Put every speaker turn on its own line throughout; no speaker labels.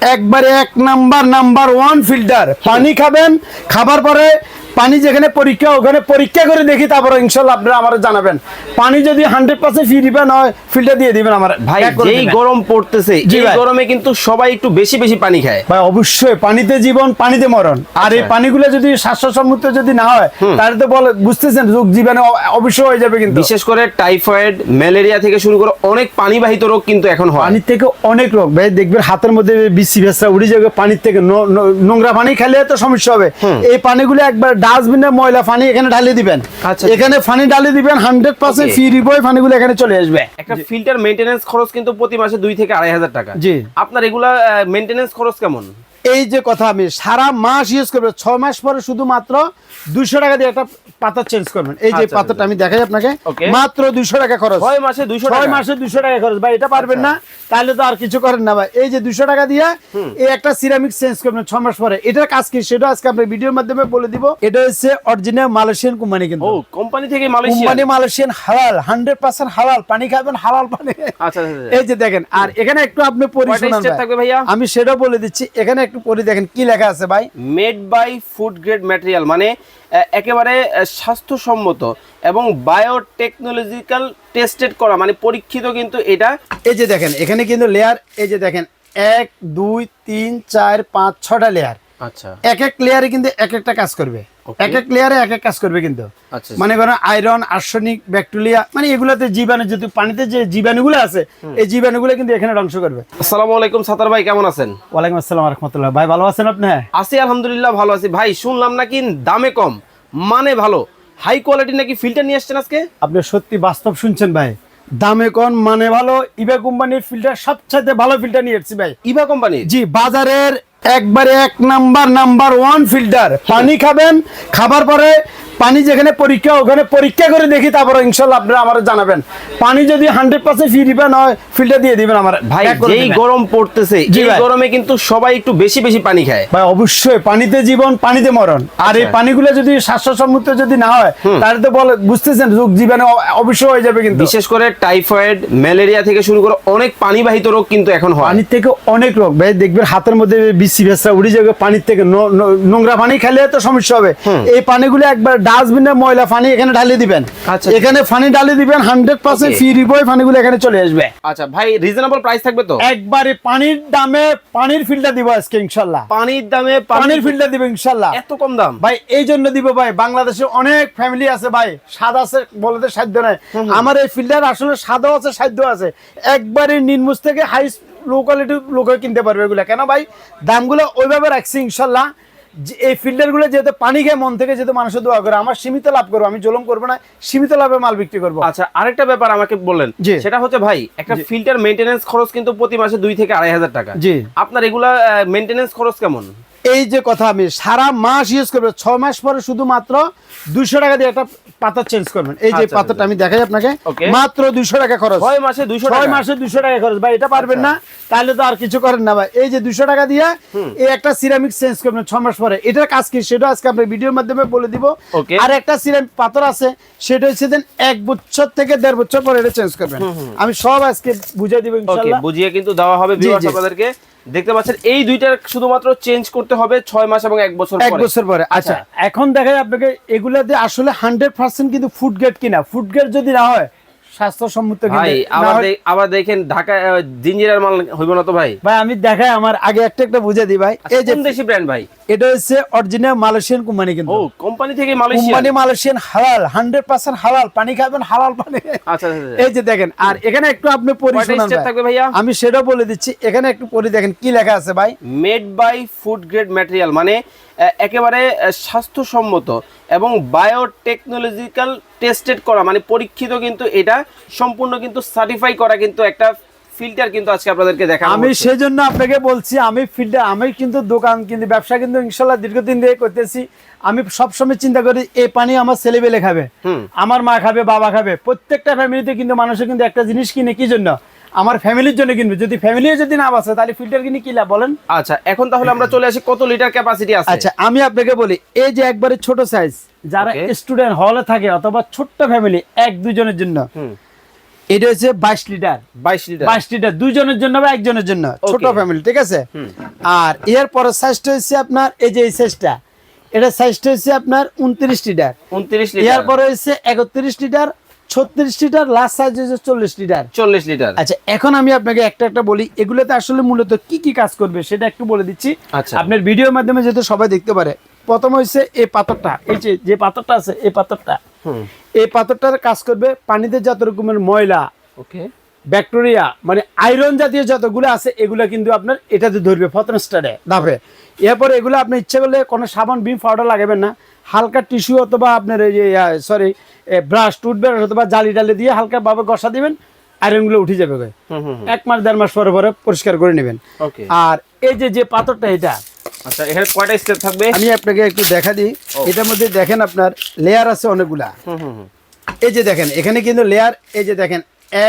একবারে এক number number one filter. পানি খাবেন খাবার পরে পানি যেখানে পরীক্ষা ওখানে পরীক্ষা করে দেখি তারপরে ইনশাল্লাহ আপনারা আমার জানাবেন। পানি যদি হান্ড্রেড পার্সেন্ট ফ্রি দিবেন হয় ফিল্টার দিয়ে দিবেন আমার।
ভাই
দিবেন।
গরম পড়তেছে এই গরমে কিন্তু সবাই একটু বেশি বেশি পানি খায়।
ভাই অবশ্যই পানিতে জীবন পানিতে মরণ। আর এই
আচ্ছা।
পানিগুলো যদি স্বাস্থ্যসম্মত যদি না হয় তাহলে তো বলে বুঝতেছেন রোগ জীবাণু অবশ্যই হয়ে যাবে কিন্তু।
বিশেষ করে টাইফয়েড ম্যালেরিয়া থেকে শুরু করে অনেক পানিবাহিত রোগ কিন্তু এখন হয়।
পানির থেকে অনেক রোগ। ভাই দেখবেন হাতের মধ্যে বিসি ভেসরা উড়ে যাবে পানির থেকে নোংরা পানি খেলে তো সমস্যা হবে। এই পানিগুলো একবার ডাস্টবিনে ময়লা ফানি এখানে ঢালিয়ে দিবেন
আচ্ছা।
এখানে ফানি ঢালিয়ে দিবেন হান্ড্রেড পার্সেন্ট. ফ্রি রিবয় পানিগুলো এখানে চলে আসবে
একটা ফিল্টার মেনটেন্স খরচ কিন্তু প্রতি মাসে দুই থেকে আড়াই হাজার টাকা
জি।
আপনার এগুলা মেনটেন্স খরচ কেমন
এই যে কথা আমি সারা মাস ইউজ করবে। ছয় মাস পরে শুধুমাত্র দুইশো টাকা দিয়ে একটা পাতা চেঞ্জ করবেন। এই যে
আচ্ছা,
পাতাটা আমি দেখাই আপনাকে মাত্র দুইশো টাকা খরচ।
ছয় মাসে দুইশো
ছয় মাসে দুশো টাকা খরচ। ভাই এটা পারবেন না তাহলে তো আর কিছু করেন না ভাই। এই যে দুশো টাকা দিয়ে এই একটা সিরামিক চেঞ্জ করবেন ছ মাস পরে। এটার কাজ কি? সেটা আজকে আপনার ভিডিওর মাধ্যমে বলে দিব। এটা হচ্ছে অরিজিনাল মালয়েশিয়ান কোম্পানি কিন্তু।
কোম্পানি থেকে
কোম্পানি মালয়েশিয়ান হালাল হান্ড্রেড পার্সেন্ট হালাল পানি খাবেন হালাল পানি।
আচ্ছা আচ্ছা, আচ্ছা।
এই যে দেখেন আর এখানে একটু আপনি
ভাইয়া?
আমি সেটাও বলে দিচ্ছি। এখানে একটু পরে দেখেন কি লেখা আছে ভাই।
Made by food grade material মানে একেবারে স্বাস্থ্যসম্মত এবং বায়োটেকনোলজিক্যাল টেস্টেড করা মানে পরীক্ষিত কিন্তু এটা।
এই যে দেখেন এখানে কিন্তু লেয়ার এই যে দেখেন এক দুই তিন চার পাঁচ ছটা লেয়ার
আচ্ছা।
এক এক লেয়ারে কিন্তু এক একটা কাজ করবে। এক এক লেয়ারে এক এক কাজ করবে কিন্তু।
আচ্ছা
মানে করেন আয়রন আর্সেনিক ব্যাকটেরিয়া মানে এগুলাতে জীবাণু যদি পানিতে যে জীবাণুগুলো আছে এই জীবাণুগুলো কিন্তু এখানে ধ্বংস করবে।
আসসালামু আলাইকুম সাতার ভাই কেমন আছেন?
ওয়ালাইকুম আসসালাম রহমতুল্লাহ। ভাই ভালো আছেন আপনি?
আছি আলহামদুলিল্লাহ ভালো আছি। ভাই শুনলাম নাকি দামে কম মানে ভালো। হাই কোয়ালিটি নাকি ফিল্টার নিয়ে আসছেন আজকে?
আপনি সত্যি বাস্তব শুনছেন ভাই। দামে কম মানে ভালো। ইভা কোম্পানির ফিল্টার সবচাইতে ভালো ফিল্টার নিয়ে এসেছি ভাই।
ইভা কোম্পানি
জি বাজারের একবারে এক নাম্বার নাম্বার ওয়ান ফিল্টার। পানি খাবেন খাবার পরে পানি যেখানে পরীক্ষা ওখানে পরীক্ষা করে দেখি তারপরে ইনশাল্লাহ আপনারা আমার জানাবেন। পানি যদি হান্ড্রেড পার্সেন্ট ফ্রি দিবেন হয় ফিল্টার দিয়ে দিবেন আমার।
ভাই
দিবেন।
গরম পড়তেছে এই গরমে কিন্তু সবাই একটু বেশি বেশি পানি খায়।
ভাই অবশ্যই পানিতে জীবন পানিতে মরণ। আর এই
আচ্ছা।
পানিগুলো যদি স্বাস্থ্যসম্মত যদি না হয় তাহলে তো বলে বুঝতেছেন রোগ জীবাণু অবশ্যই হয়ে যাবে কিন্তু।
বিশেষ করে টাইফয়েড ম্যালেরিয়া থেকে শুরু করে অনেক পানিবাহিত রোগ কিন্তু এখন হয়।
পানির থেকে অনেক রোগ। ভাই দেখবেন হাতের মধ্যে বিসি ভেসরা উড়ে যাবে পানির থেকে নোংরা পানি খেলে তো সমস্যা হবে। এই পানিগুলো একবার ডাস্টবিনে ময়লা পানি এখানে ঢালিয়ে দিবেন।
আচ্ছা।
এখানে পানি ঢালিয়ে দিবেন হান্ড্রেড পার্সেন্ট. ফ্রি রিবয় পানিগুলো এখানে চলে আসবে।
আচ্ছা ভাই রিজনেবল প্রাইস থাকবে তো?
একবারে পানির দামে পানির ফিল্টার দিব আজকে ইনশাল্লাহ।
পানির দামে
পানির ফিল্টার দিব ইনশাল্লাহ।
এত কম দাম?
ভাই এই জন্য দিব ভাই বাংলাদেশে অনেক ফ্যামিলি আছে ভাই স্বাদ আছে বলতে সাধ্য নাই। আমার এই ফিল্টার আসলে স্বাদও আছে সাধ্য আছে। একবারে নিম্নস থেকে হাই লো কোয়ালিটি লোকে কিনতে পারবে এগুলো। কেন ভাই? দামগুলো ওইভাবে রাখছি ইনশাল্লাহ। এই ফিল্টারগুলো যেহেতু পানি খেয়ে মন থেকে যেহেতু মানুষের দোয়া করে আমার সীমিত লাভ করব আমি জলম করব না সীমিত লাভে মাল বিক্রি করব।
আচ্ছা আরেকটা ব্যাপার আমাকে বললেন
যে
সেটা হচ্ছে ভাই একটা ফিল্টার মেনটেন্স খরচ কিন্তু প্রতি মাসে দুই থেকে আড়াই হাজার টাকা।
জি।
আপনার এগুলা মেনটেন্স খরচ কেমন?
এই যে কথা আমি সারা মাস ইউজ করবে। ছয় মাস পরে শুধুমাত্র দুইশো টাকা দিয়ে একটা পাতা চেঞ্জ করবেন। এই যে
আচ্ছা,
পাতাটা আমি দেখাই আপনাকে মাত্র দুইশো টাকা খরচ।
ছয় মাসে দুইশো
ছয়
আচ্ছা।
মাসে দুশো টাকা খরচ। ভাই এটা পারবেন না তাহলে তো আর কিছু করেন না ভাই। এই যে দুশো টাকা দিয়ে এই একটা সিরামিক চেঞ্জ করবেন ছ মাস পরে। এটার কাজ কি? সেটা আজকে আপনার ভিডিওর মাধ্যমে বলে দিব। আর একটা সিরামিক পাথর আছে সেটা হচ্ছে দেন এক বছর থেকে দেড় বছর পরে এটা চেঞ্জ করবেন। আমি সব আজকে বুঝিয়ে দিব
ওকে
ইনশাল্লাহ।
বুঝিয়ে কিন্তু দেওয়া হবে আপনাদেরকে। দেখতে পাচ্ছেন এই দুইটার শুধুমাত্র চেঞ্জ করতে হবে ছয় মাস এবং এক বছর
এক বছর পরে আচ্ছা। এখন দেখা যায় আপনাকে এগুলা দিয়ে আসলে হান্ড্রেড পার্সেন্ট কিন্তু ফুড গেট কিনা। ফুড গেট যদি না হয় স্বাস্থ্যসম্মত
ভাই আবার আবার দেখেন ঢাকা জিঞ্জিরার মাল হইব না তো ভাই?
ভাই আমি দেখাই আমার আগে একটা একটা বুঝে দিই ভাই। এই যে
দেশি ব্র্যান্ড ভাই?
এটা হচ্ছে অরিজিনাল মালয়েশিয়ান কোম্পানি কিন্তু।
ও কোম্পানি থেকে মালয়েশিয়া
কোম্পানি মালয়েশিয়ান হালাল হান্ড্রেড পার্সেন্ট হালাল পানি খাবেন হালাল পানি।
আচ্ছা আচ্ছা, আচ্ছা।
এই যে দেখেন আর এখানে একটু আপনি পড়ি।
থাকবে ভাইয়া?
আমি সেটাও বলে দিচ্ছি এখানে একটু পড়ি দেখেন কি লেখা আছে ভাই।
Made by food grade material মানে একেবারে স্বাস্থ্যসম্মত এবং বায়োটেকনোলজিক্যাল টেস্টেড করা মানে পরীক্ষিত কিন্তু এটা সম্পূর্ণ কিন্তু সার্টিফাই করা কিন্তু একটা ফিল্টার কিন্তু আজকে আপনাদেরকে দেখাবো
আমি সেই জন্য আপনাকে বলছি আমি ফিল্টার আমি কিন্তু দোকান কিন্তু ব্যবসা কিন্তু ইনশাল্লাহ দীর্ঘদিন দিয়ে করতেছি। আমি সবসময় চিন্তা করি এই পানি আমার ছেলেবেলে খাবে। আমার মা খাবে বাবা খাবে। প্রত্যেকটা ফ্যামিলিতে কিন্তু মানুষের কিন্তু একটা জিনিস কিনে কি জন্য? আমার ফ্যামিলির জন্য কিনবে। যদি ফ্যামিলিও যদি না বাঁচে তাহলে ফিল্টার কিনে কি লাভ বলেন?
আচ্ছা এখন তাহলে আমরা চলে আসি কত লিটার ক্যাপাসিটি আছে?
আচ্ছা আমি আপনাকে বলি এই যে একবারে ছোট সাইজ যারা স্টুডেন্ট হলে থাকে অথবা ছোট্ট ফ্যামিলি এক দুজনের জন্য। এটা হচ্ছে বাইশ লিটার
বাইশ লিটার
বাইশ লিটার দুইজনের জন্য বা একজনের জন্য ছোট ফ্যামিলি ঠিক আছে? আর এর পরের সাইজটা হচ্ছে আপনার এই যে এই সাইজটা এটা সাইজটা হচ্ছে আপনার উনত্রিশ লিটার
উনত্রিশ
এর
লিটার
পরে হচ্ছে একত্রিশ লিটার ছত্রিশ লিটার লাস্ট সাইজ হচ্ছে চল্লিশ লিটার।
চল্লিশ লিটার
আচ্ছা এখন আমি আপনাকে একটা একটা বলি এগুলোতে আসলে মূলত কি কি কাজ করবে সেটা একটু বলে দিচ্ছি।
আচ্ছা।
আপনার ভিডিওর মাধ্যমে যেহেতু সবাই দেখতে পারে প্রথম হচ্ছে এই পাথরটা এই যে যে পাথরটা আছে এই পাথরটা। এই পাথরটার কাজ করবে পানিতে যত রকমের ময়লা
ওকে।
ব্যাকটেরিয়া মানে আয়রন জাতীয় যতগুলো আছে এগুলো কিন্তু আপনার এটাতে ধরবে প্রথম স্টারে ধাপে এরপরে এগুলো আপনি ইচ্ছে করলে কোনো সাবান বিম পাউডার লাগাবেন না। হালকা টিস্যু অথবা আপনার এই যে সরি ব্রাশ টুথব্রাশ অথবা জালি টালি দিয়ে হালকা ভাবে ঘষা দিবেন আয়রনগুলো উঠে যাবে এক মাস দেড় মাস পরে পরে পরিষ্কার করে নেবেন। আর এই যে যে পাথরটা এটা
আচ্ছা এখানে কয়টা স্টেপ থাকবে?
আমি আপনাকে একটু দেখা দিই। এটার মধ্যে দেখেন আপনার লেয়ার আছে অনেকগুলা। এই যে দেখেন এখানে কিন্তু লেয়ার এই যে দেখেন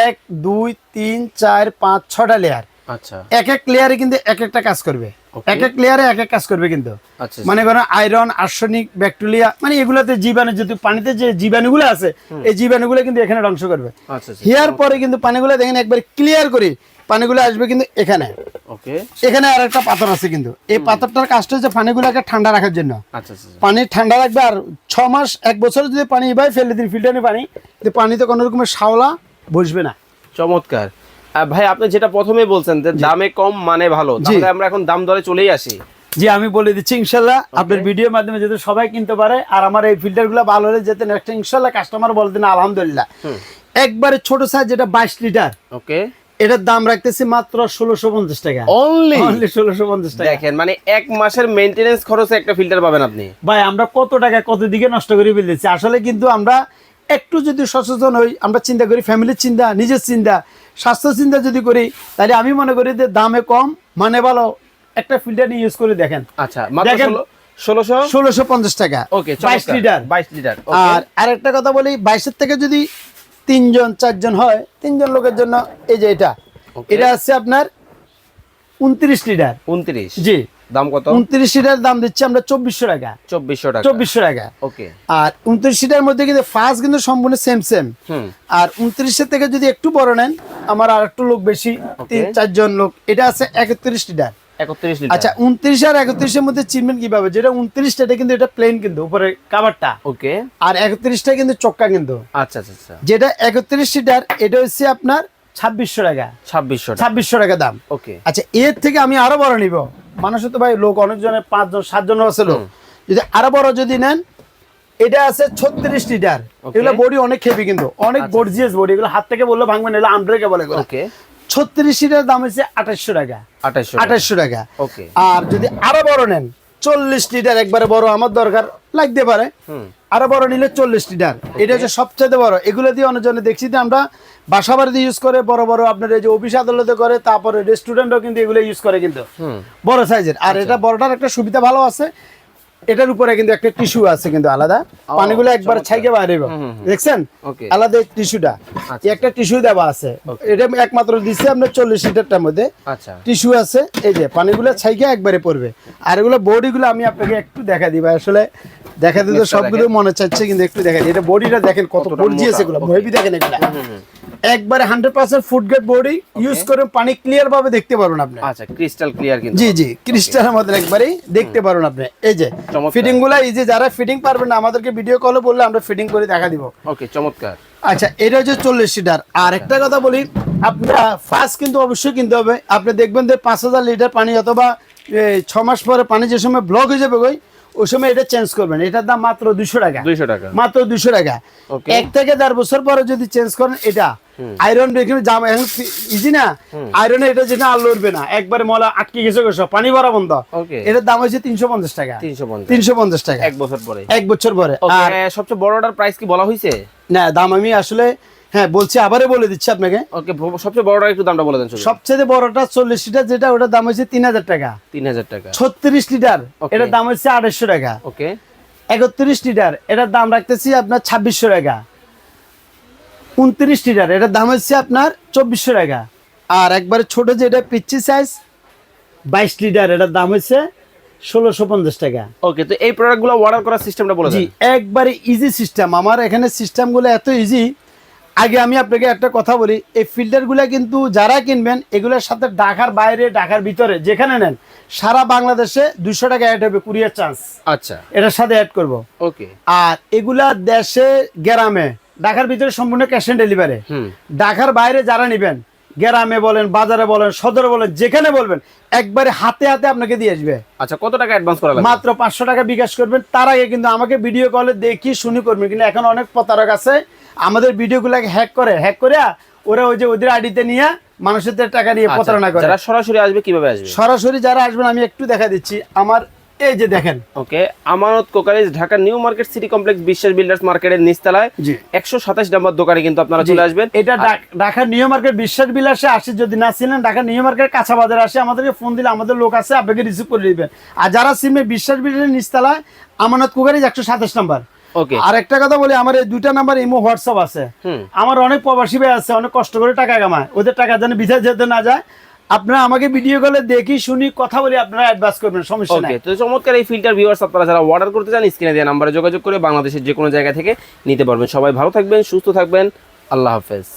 এক দুই তিন চার পাঁচ ছটা লেয়ার
আচ্ছা।
এক এক লেয়ারে কিন্তু এক একটা কাজ করবে. এক এক লেয়ারে এক এক কাজ করবে কিন্তু।
আচ্ছা
মানে করেন আয়রন আর্সেনিক ব্যাকটেরিয়া মানে এগুলোতে জীবাণু যদি পানিতে যে জীবাণুগুলো আছে এই জীবাণুগুলো কিন্তু এখানে ধ্বংস করবে।
আচ্ছা আচ্ছা।
হিয়ার পরে কিন্তু পানিগুলো দেখেন একবার ক্লিয়ার করি পানিগুলো আসবে কিন্তু এখানে। এখানে আর একটা পাথর আছে কিন্তু। এই পাথরটার কাজটা হচ্ছে পানিগুলোকে ঠান্ডা রাখার জন্য।
আচ্ছা আচ্ছা
পানি ঠান্ডা রাখবে আর ছ মাস এক বছর যদি পানি এভাবে ফেলে দিন ফিল্টারে পানি পানিতে কোনো রকমের শাওলা বসবে না।
চমৎকার। ভাই আপনি যেটা প্রথমে বলছেন যে দামে কম মানে ভালো। তাহলে আমরা এখন দাম দরে চলেই আসি।
জি আমি বলে দিচ্ছি ইনশাল্লাহ আপনার ভিডিওর মাধ্যমে যাতে সবাই কিনতে পারে আর আমার এই ফিল্টারগুলো ভালো হলে যেতে নেক্সট ইনশাল্লাহ কাস্টমার বলতেন আলহামদুলিল্লাহ। একবারে ছোট সাইজ যেটা বাইশ লিটার
ওকে
এটার দাম রাখতেছি মাত্র ষোলোশো পঞ্চাশ টাকা।
অনলি
অনলি ষোলোশো পঞ্চাশ টাকা।
দেখেন মানে এক মাসের মেইনটেনেন্স খরচে একটা ফিল্টার পাবেন আপনি।
ভাই আমরা কত টাকা কত দিকে নষ্ট করে ফেলেছি আসলে কিন্তু আমরা একটু যদি সচেতন হই আমরা চিন্তা করি ফ্যামিলির চিন্তা নিজের চিন্তা। স্বাস্থ্য চিন্তা যদি করি তাহলে আমি মনে করি যে দামে কম মানে ভালো। একটা ফিল্টার নিয়ে ইউজ করে দেখেন।
আচ্ছা
দেখেন।
ষোলোশো?
ষোলোশো পঞ্চাশ টাকা
ওকে
বাইশ লিটার
বাইশ লিটার
আর আরেকটা কথা বলি বাইশের থেকে যদি তিনজন চারজন হয় তিনজন লোকের জন্য এই যে এটা
Okay.
এটা আছে আপনার উনত্রিশ লিটার
উনত্রিশ?
জি।
দাম কত?
উনত্রিশ লিটার দাম দিচ্ছি আমরা চব্বিশশো টাকা।
চব্বিশশো টাকা।
চব্বিশশো টাকা।
ওকে।
আর উনত্রিশ লিটার মধ্যে কিন্তু ফার্স্ট কিন্তু সম্পূর্ণ সেম সেম আর উনত্রিশের থেকে যদি একটু বড় নেন আমার আর একটু লোক বেশি তিন চারজন লোক। এটা আছে একত্রিশ লিটার আচ্ছা উনত্রিশ আর একত্রিশের মধ্যে চিনবেন কীভাবে? যেটা উনত্রিশটা এটা কিন্তু এটা প্লেন কিন্তু উপরে কাভারটা
ওকে
আর একত্রিশটা কিন্তু চক্কা কিন্তু।
আচ্ছা আচ্ছা আচ্ছা।
যেটা একত্রিশ লিটার এটা হচ্ছে আপনার ছাব্বিশশো টাকা।
ছাব্বিশশো
ছাব্বিশশো টাকা দাম।
ওকে
আচ্ছা এর থেকে আমি আরও বড় নিব। মানুষের তো ভাই লোক অনেকজনের পাঁচজন সাতজন আছে লোক। যদি আরও বড় যদি নেন এটা আছে ছত্রিশ লিটার। এগুলো বডি অনেক খেপি কিন্তু। অনেক গর্জিয়াস বডি এগুলো হাত থেকে বললে ভাঙবে না এগুলো আন্ড্রেকে বলে
ওকে
ছত্রিশ লিটার দাম হচ্ছে আঠাশশো টাকা।
আঠাশশো
আঠাশশো টাকা।
ওকে
আর যদি আরও বড় নেন চল্লিশ লিটার একবারে বড় আমার দরকার লাগতে পারে। আরও বড় নিলে চল্লিশ লিটার। এটা হচ্ছে সবচেয়ে বড়। এগুলো দিয়ে অনেকজনে দেখছি যে আমরা বাসা বাড়িতে ইউজ করে বড় বড় আপনার এই যে অফিস আদালতে করে তারপরে রেস্টুরেন্টও কিন্তু এগুলো ইউজ করে কিন্তু। বড় সাইজের আর এটা বড়টার একটা সুবিধা ভালো আছে। এটার উপরে কিন্তু একটা টিস্যু আছে কিন্তু আলাদা। পানিগুলো একবার ছাইকে বাইরে দেখছেন. আলাদা টিস্যুটা একটা টিস্যু দেওয়া আছে। এটা একমাত্র দিচ্ছে আপনার চল্লিশ লিটারটার মধ্যে।
আচ্ছা।
টিস্যু আছে এই যে পানিগুলো ছাইকে একবারে পড়বে। আর এগুলো বডিগুলো আমি আপনাকে একটু দেখা ভাই। আসলে দেখা দিতে সবগুলো মনে চাচ্ছে কিন্তু একটু দেখা এটা বডিটা দেখেন কত
কতটা
গর্জিয়াস এগুলো. হেভি দেখেন এগুলো। একবারে hundred percent food grade body use করে পানি ক্লিয়ার ভাবে দেখতে পারবেন আপনি।
আচ্ছা ক্রিস্টাল ক্লিয়ার কিন্তু
জি জি ক্রিস্টালের মধ্যে একবারেই দেখতে পারবেন আপনি। এই যে। ফিটিংগুলো ইজি যারা ফিটিং পারবেন না আমাদেরকে ভিডিও কলে বললে আমরা ফিটিং করে দেখা দিব।
ওকে চমৎকার।
আচ্ছা এটা হচ্ছে চল্লিশ লিটার আর একটা কথা বলি আপনারা ফার্স্ট কিন্তু অবশ্যই কিনতে হবে। আপনি দেখবেন যে পাঁচ হাজার লিটার পানি অথবা ছ মাস পরে পানি যে সময় ব্লক হয়ে যাবে ওই ওই সময় এটা চেঞ্জ করবেন। এটার দাম মাত্র দুশো টাকা।
দুইশো টাকা।
মাত্র দুশো টাকা। এক থেকে দেড় বছর পরে যদি চেঞ্জ করেন এটা আয়রন এখানে জামা এখন ইজি না? আয়রনে এটা যেটা আর লড়বে না। একবারে মলা আটকে গেছে গেছে পানি ভরা বন্ধ। এটার দাম হচ্ছে তিনশো পঞ্চাশ টাকা।
তিনশো পঞ্চাশ।
টাকা।
এক বছর পরে।
এক বছর পরে। আর
সবচেয়ে বড়টার প্রাইস কি বলা হয়েছে
না দাম আমি আসলে হ্যাঁ বলছি আবারও বলে দিচ্ছি আপনাকে।
ওকে সবচেয়ে বড়টার একটু দামটা বলে দেন
সবচেয়ে বড়টা চল্লিশ লিটার যেটা ওটার দাম হচ্ছে তিন হাজার টাকা।
তিন হাজার টাকা।
ছত্রিশ লিটার. এটার দাম হচ্ছে আড়াইশো টাকা।
ওকে।
একত্রিশ লিটার এটার দাম রাখতেছি আপনার ছাব্বিশশো টাকা। উনত্রিশ লিটার এটার দাম হচ্ছে আপনার চব্বিশশো টাকা। আর একবারে ছোট যেটা পিচ্ছি সাইজ বাইশ লিটার এটার দাম হচ্ছে ষোলোশো পঞ্চাশ টাকা।
ওকে তো এই প্রোডাক্টগুলো অর্ডার করার সিস্টেমটা বলে
জি একবারে ইজি সিস্টেম আমার এখানে সিস্টেমগুলো এত ইজি আগে আমি আপনাকে একটা কথা বলি এই ফিল্টারগুলো কিন্তু যারা কিনবেন এগুলোর সাথে ঢাকার বাইরে ঢাকার ভিতরে যেখানে নেন সারা বাংলাদেশে দুশো টাকা অ্যাড হবে কুরিয়ার চান্স
আচ্ছা।
এটার সাথে অ্যাড করব।
ওকে।
আর এগুলা দেশে গ্রামে ঢাকার ভিতরে সম্পূর্ণ ক্যাশ অন ডেলিভারি ঢাকার বাইরে যারা নেবেন গ্রামে বলেন বাজারে বলেন সদরে বলেন যেখানে বলবেন একবারে হাতে হাতে আপনাকে দিয়ে আসবে।
আচ্ছা কত টাকা অ্যাডভান্স করা লাগবে?
মাত্র পাঁচশো টাকা বিকাশ করবেন। তার আগে কিন্তু আমাকে ভিডিও কলে দেখি শুনি করবেন। কিন্তু এখন অনেক প্রতারক আছে। আমাদের ভিডিওগুলোকে হ্যাক করে হ্যাক করে ওরা ওই যে ওদের আইডিতে নিয়ে মানুষের টাকা নিয়ে
আচ্ছা,
প্রতারণা করে।
যারা সরাসরি আসবে কীভাবে আসবে?
সরাসরি যারা আসবেন আমি একটু দেখা দিচ্ছি। আমার এই যে দেখেন।
Okay Amanat crockeries Dhaka new market city complex Biswas builders মার্কেটের নিচতলায়। একশো সাতাশ নম্বর দোকানে কিন্তু আপনারা চলে আসবেন।
এটা ঢাক- নিউ মার্কেট বিশ্বাস বিলাসে আসে যদি না ছিলেন ঢাকা নিউ মার্কেট কাঁচা বাজারে আসে আমাদেরকে ফোন দিলে আমাদের লোক আছে আপনাকে রিসিভ করে দিবেন। আর যারা সিমে বিশ্বাস বিলাসের নিচতলায় আমানত কুকারিজ একশো সাতাশ নাম্বার।
ওকে।
আর একটা কথা বলি আমার এই দুইটা নাম্বার ইমো হোয়াটসঅ্যাপ আছে। আমার অনেক প্রবাসী ভাই আছে অনেক কষ্ট করে টাকা কামায়। ওদের টাকা যেন বিদেশ যেতে না যায় আপনারা আমাকে ভিডিও কলে দেখি শুনি কথা বলি আপনারা অ্যাডভান্স করবেন সমস্যা নাই।
তো চমৎকার এই ফিল্টার ভিউয়ার্স আপনারা যারা অর্ডার করতে চান স্ক্রিনে দেওয়া নাম্বারে যোগাযোগ করে বাংলাদেশের যে কোনো জায়গা থেকে নিতে পারবেন। সবাই ভালো থাকবেন সুস্থ থাকবেন। আল্লাহ হাফেজ।